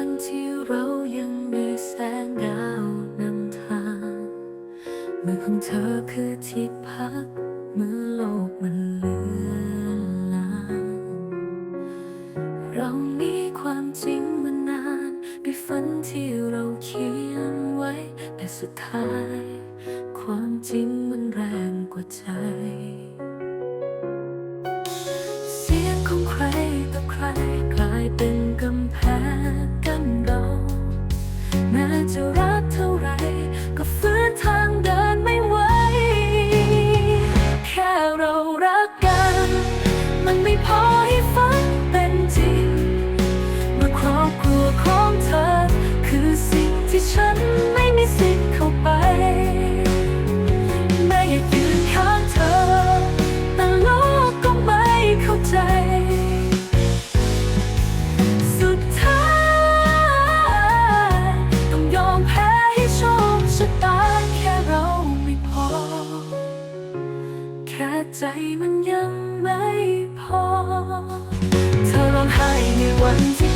ันที่เรายังมีแสงดาวนำทางมือของเธอคือที่พักเมื่อโลกมันเลือนลางเรามีความจริงมานานไปฝันที่เราเขียนไว้แต่สุดท้าย ใจมันยังไม่พอ เธอร้องไห้ในวันที่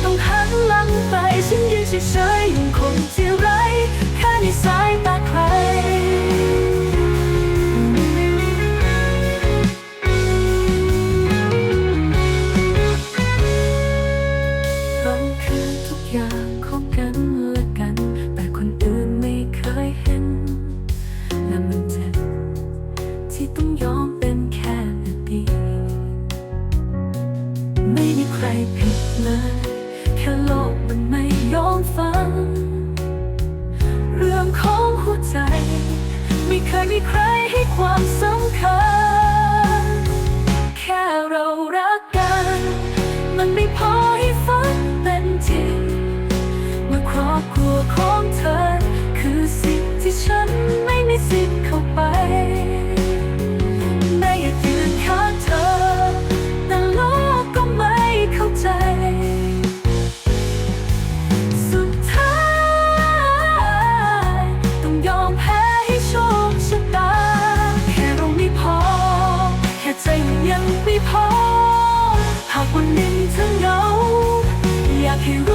ไม่มีใครผิดเลย แค่โลกมันไม่ยอมฟัง เรื่องของหัวใจ ไม่เคยมีใครให้ความสำคัญ แค่เรารักกัน มันไม่พอให้ฝันเป็นจริงเมื่อครอบครัวของเธอ คือสิ่งที่ฉันไม่มีสิทธิ์เข้าไป พอหากวันหนึ่งเธอเหงาอยากให้รู้